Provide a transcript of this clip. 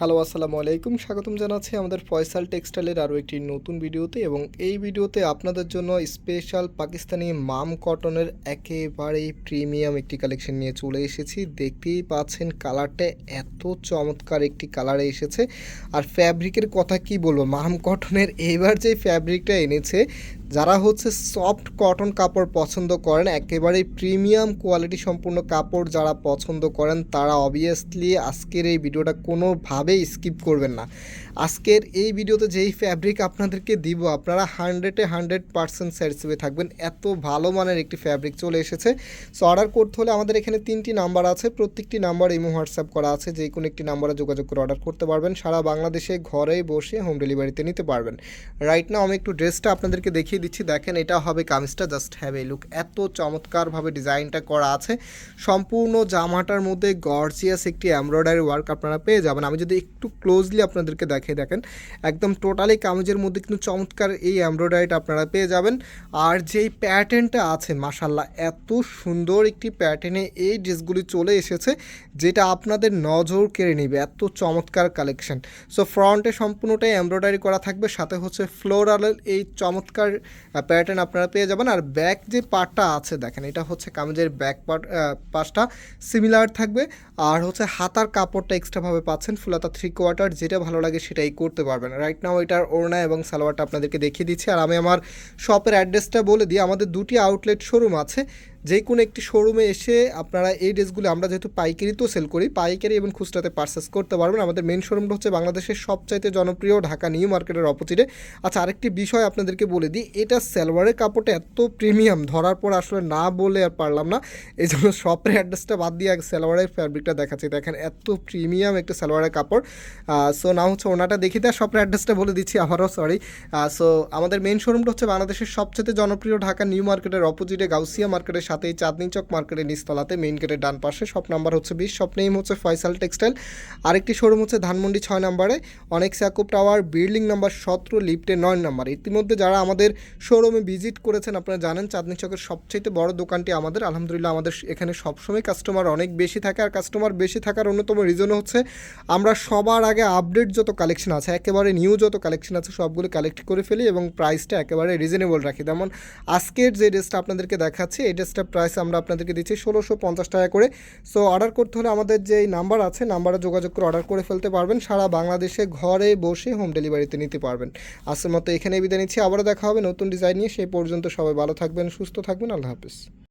Hello, আসসালামু আলাইকুম। স্বাগতম জানাচ্ছি আমাদের ফয়সাল টেক্সটাইলের আরও একটি নতুন ভিডিওতে এবং এই ভিডিওতে আপনাদের জন্য স্পেশাল পাকিস্তানি মাম কটনের একেবারেই প্রিমিয়াম একটি কালেকশন নিয়ে চলে এসেছি। দেখতেই পাচ্ছেন কালারটা এত চমৎকার একটি কালারে এসেছে। আর ফ্যাব্রিকের কথা কি বলব? মাম কটনের এবার যে ফ্যাব্রিকটা এনেছে যারা হচ্ছে সফট কটন কাপড় পছন্দ করেন একেবারে প্রিমিয়াম কোয়ালিটি সম্পূর্ণ কাপড় যারা পছন্দ করেন, তারা অবভিয়াসলি আজকের এই ভিডিওটা কোনোভাবেই স্কিপ করবেন না। আজকের এই ভিডিওতে যেই ফ্যাব্রিক আপনাদেরকে দিব, আপনারা হান্ড্রেডে হান্ড্রেড পার্সেন্ট স্যাটিসফাই থাকবেন। এত ভালো মানের একটি ফ্যাব্রিক চলে এসেছে। সো অর্ডার করতে হলে আমাদের এখানে তিনটি নাম্বার আছে। প্রত্যেকটি নাম্বার ইমো হোয়াটসঅ্যাপ করা আছে। যে কোনো একটি নাম্বারে যোগাযোগ করে অর্ডার করতে পারবেন। সারা বাংলাদেশে ঘরে বসে হোম ডেলিভারিতে নিতে পারবেন। রাইট না আমি একটু ড্রেসটা আপনাদেরকে দেখিয়ে দিচ্ছি। দেখেন, এটা হবে কামিজটা। জাস্ট হ্যাভ এই লুক এত চমৎকারভাবে ডিজাইনটা করা আছে। সম্পূর্ণ জামাটার মধ্যে গর্জিয়াস একটি এমব্রয়ডারি ওয়ার্ক আপনারা পেয়ে যাবেন। আমি যদি একটু ক্লোজলি আপনাদেরকে দেখিয়ে দেখেন, একদম টোটালি কামিজের মধ্যে কিন্তু চমৎকার এই এমব্রয়ডারিটা আপনারা পেয়ে যাবেন। আর যেই প্যাটার্নটা আছে মাসাল্লাহ এত সুন্দর একটি প্যাটার্নে এই ড্রেসগুলি চলে এসেছে, যেটা আপনাদের নজর কেড়ে নেবে। এত চমৎকার কালেকশন সো ফ্রন্টে সম্পূর্ণটাই এমব্রয়ডারি করা থাকবে। সাথে হচ্ছে ফ্লোরালের এই চমৎকার প্যাটার্ন আপনারা পেয়ে যাবেন। আর ব্যাক যে পার্টটা আছে, দেখেন, এটা হচ্ছে কামিজের ব্যাক পার্ট পাশটা সিমিলার থাকবে। আর হচ্ছে হাতার কাপড়টা এক্সট্রাভাবে পাচ্ছেন, ফুলাতা থ্রি কোয়ার্টার যেটা ভালো লাগে সেটাই করতে পারবেন। রাইট নাও এটার ওড়না এবং সালোয়ারটা আপনাদেরকে দেখিয়ে দিচ্ছি। আর আমি আমার শপের অ্যাড্রেসটা বলে দিই, আমাদের দুটি আউটলেট শোরুম আছে। যে কোনো একটি শোরুমে এসে আপনারা এই ড্রেসগুলো আমরা যেহেতু পাইকারি তো সেল করি, পাইকারি এবং খুচরাতে পারচেস করতে পারবেন। আমাদের মেন শোরুমটা হচ্ছে বাংলাদেশের সবচাইতে জনপ্রিয় ঢাকা নিউ মার্কেটের অপোজিটে আচ্ছা আরেকটি বিষয় আপনাদেরকে বলে দিই, এটা সালোয়ারের কাপড়টা এত প্রিমিয়াম ধরার পর আসলে না বলে আর পারলাম না। এই জন্য শপের অ্যাড্রেসটা বাদ দিয়ে আগে সালোয়ারের ফ্যাব্রিকটা দেখাচ্ছি। দেখেন, এত প্রিমিয়াম একটা সালোয়ারের কাপড়। সো না হচ্ছে ওনাটা দেখি দেয় শপের অ্যাড্রেসটা বলে দিচ্ছি আবারও সরি সো আমাদের মেন শোরুমটা হচ্ছে বাংলাদেশের সবচেয়ে জনপ্রিয় ঢাকা নিউ মার্কেটের অপোজিটে গাউসিয়া মার্কেটের সাথেই চাঁদনি চক মার্কেটের নিচতলাতে মেইন গেটের ডান পাশে শপ নাম্বার হচ্ছে বিশ শপ নেম হচ্ছে ফয়সাল টেক্সটাইল আরেকটি শোরুম হচ্ছে ধানমন্ডি ছয় নম্বরে, অনেক স্যাকুপ টাওয়ার বিল্ডিং নাম্বার সতেরো লিফটে নয় নাম্বার। ইতিমধ্যে যারা আমাদের শোরুমে ভিজিট করেছেন, আপনারা জানেন চাঁদনি চকের সবচেয়ে বড় দোকানটি আমাদের। আলহামদুলিল্লাহ আমাদের এখানে সবসময় কাস্টমার অনেক বেশি থাকে, আর কাস্টমার বেশি থাকার অন্যতম রিজন হচ্ছে আমরা সবার আগে আপডেট যত কালেকশন আছে, একেবারে নিউ যত কালেকশন আছে, সবগুলো কালেক্ট করে ফেলি এবং প্রাইসটা একেবারে রিজনেবল রাখি। যেমন আজকের যে ড্রেসটা আপনাদেরকে দেখাচ্ছি, এই ড্রেসটার প্রাইস আমরা আপনাদেরকে দিচ্ছি ষোলোশো পঞ্চাশ টাকা করে। সো অর্ডার করতে হলে আমাদের যে নাম্বার আছে নাম্বারে যোগাযোগ করে অর্ডার করে ফেলতে পারবেন। সারা বাংলাদেশে ঘরে বসে হোম ডেলিভারিতে নিতে পারবেন। আজকের মতো এখানে বিদায় নিচ্ছি। আবারও দেখা হবে নতুন ডিজাইন নিয়ে। সেই পর্যন্ত সবাই ভালো থাকবেন, সুস্থ থাকবেন। আল্লাহ হাফিজ।